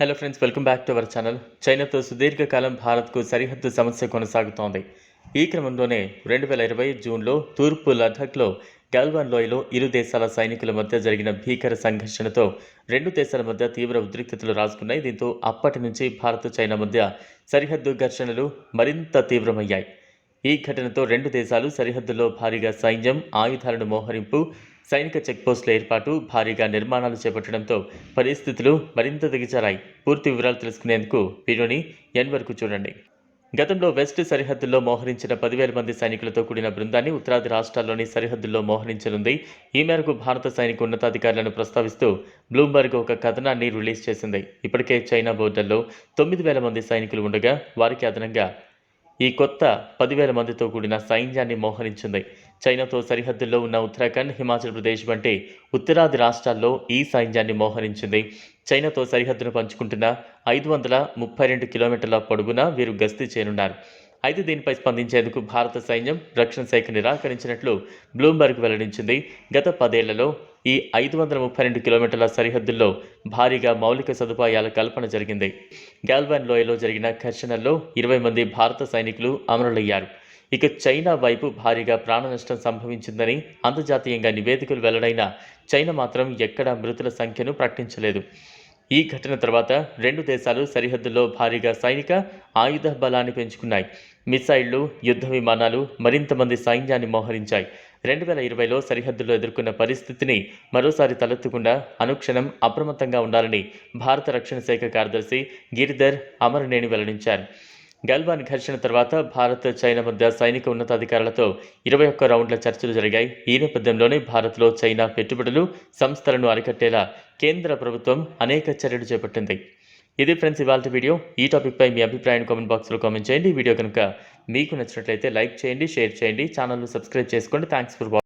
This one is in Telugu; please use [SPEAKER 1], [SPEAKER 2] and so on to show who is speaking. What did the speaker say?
[SPEAKER 1] Hello friends welcome back to our channel చైనాతో సుదీర్ఘకాలం భారత్కు సరిహద్దు సమస్య కొనసాగుతోంది. ఈ క్రమంలోనే రెండు వేల ఇరవై జూన్లో తూర్పు లద్దాఖ్లో గల్వాన్ లోయలో ఇరు దేశాల సైనికుల మధ్య జరిగిన భీకర సంఘర్షణతో రెండు దేశాల మధ్య తీవ్ర ఉద్రిక్తతలు రాసుకున్నాయి దీంతో అప్పటి నుంచి భారత్ చైనా మధ్య సరిహద్దు ఘర్షణలు మరింత తీవ్రమయ్యాయి. ఈ ఘటనతో రెండు దేశాలు సరిహద్దులో భారీగా సైన్యం ఆయుధాలను మోహరింపు సైనిక చెక్పోస్టుల ఏర్పాటు భారీగా నిర్మాణాలు చేపట్టడంతో పరిస్థితులు మరింత దిగజారాయి. పూర్తి వివరాలు తెలుసుకునేందుకు వీడియోని ఎన్ వరకు చూడండి. గతంలో వెస్ట్ సరిహద్దుల్లో మోహరించిన పదివేల మంది సైనికులతో కూడిన బృందాన్ని ఉత్తరాది రాష్ట్రాల్లోని సరిహద్దుల్లో మోహరించనుంది. ఈ మేరకు భారత సైనిక ఉన్నతాధికారులను ప్రస్తావిస్తూ బ్లూంబర్గ్ ఒక కథనాన్ని రిలీజ్ చేసింది. ఇప్పటికే చైనా బోర్డర్లో తొమ్మిది వేల మంది సైనికులు ఉండగా వారికి అదనంగా ఈ కొత్త పదివేల మందితో కూడిన సైన్యాన్ని మోహరించింది. చైనాతో సరిహద్దుల్లో ఉన్న ఉత్తరాఖండ్ హిమాచల్ ప్రదేశ్ వంటి ఉత్తరాది రాష్ట్రాల్లో ఈ సైన్యాన్ని మోహరించింది. చైనాతో సరిహద్దును పంచుకుంటున్న ఐదు వందల ముప్పై రెండు కిలోమీటర్ల పొడుగున వీరు గస్తీ చేరున్నారు అయితే దీనిపై స్పందించేందుకు భారత సైన్యం రక్షణ శాఖ నిరాకరించినట్లు బ్లూంబర్గ్ వెల్లడించింది. గత పదేళ్ళలో ఈ ఐదు వందల ముప్పై రెండు కిలోమీటర్ల సరిహద్దుల్లో భారీగా మౌలిక సదుపాయాల కల్పన జరిగింది. గాల్వాన్ లోయలో జరిగిన ఘర్షణల్లో ఇరవై మంది భారత సైనికులు అమరులయ్యారు. ఇక చైనా వైపు భారీగా ప్రాణ నష్టం సంభవించిందని అంతర్జాతీయంగా నివేదికలు వెల్లడైన చైనా మాత్రం ఎక్కడా మృతుల సంఖ్యను ప్రకటించలేదు. ఈ ఘటన తర్వాత రెండు దేశాలు సరిహద్దుల్లో భారీగా సైనిక ఆయుధ బలాన్ని పెంచుకున్నాయి. మిసైళ్ళు యుద్ధ విమానాలు మరింత మంది సైన్యాన్ని మోహరించాయి. రెండు వేల ఇరవైలో సరిహద్దుల్లో ఎదుర్కొన్న పరిస్థితిని మరోసారి తలెత్తకుండా అనుక్షణం అప్రమత్తంగా ఉండాలని భారత రక్షణ శాఖ కార్యదర్శి గిరిధర్ అమరనేని వెల్లడించారు. గల్వాన్ ఘర్షణ తర్వాత భారత్ చైనా మధ్య సైనిక ఉన్నతాధికారులతో ఇరవై ఒక్క రౌండ్ల చర్చలు జరిగాయి. ఈ నేపథ్యంలోనే భారత్లో చైనా పెట్టుబడులు సంస్థలను అరికట్టేలా కేంద్ర ప్రభుత్వం అనేక చర్యలు చేపట్టింది. ఇది ఫ్రెండ్స్ ఇవాళ వీడియో. ఈ టాపిక్పై మీ అభిప్రాయాన్ని కామెంట్ బాక్స్లో కామెంట్ చేయండి. వీడియో కనుక మీకు నచ్చినట్లయితే లైక్ చేయండి షేర్ చేయండి. ఛానల్ను సబ్స్క్రైబ్ చేసుకోండి. Thanks for watching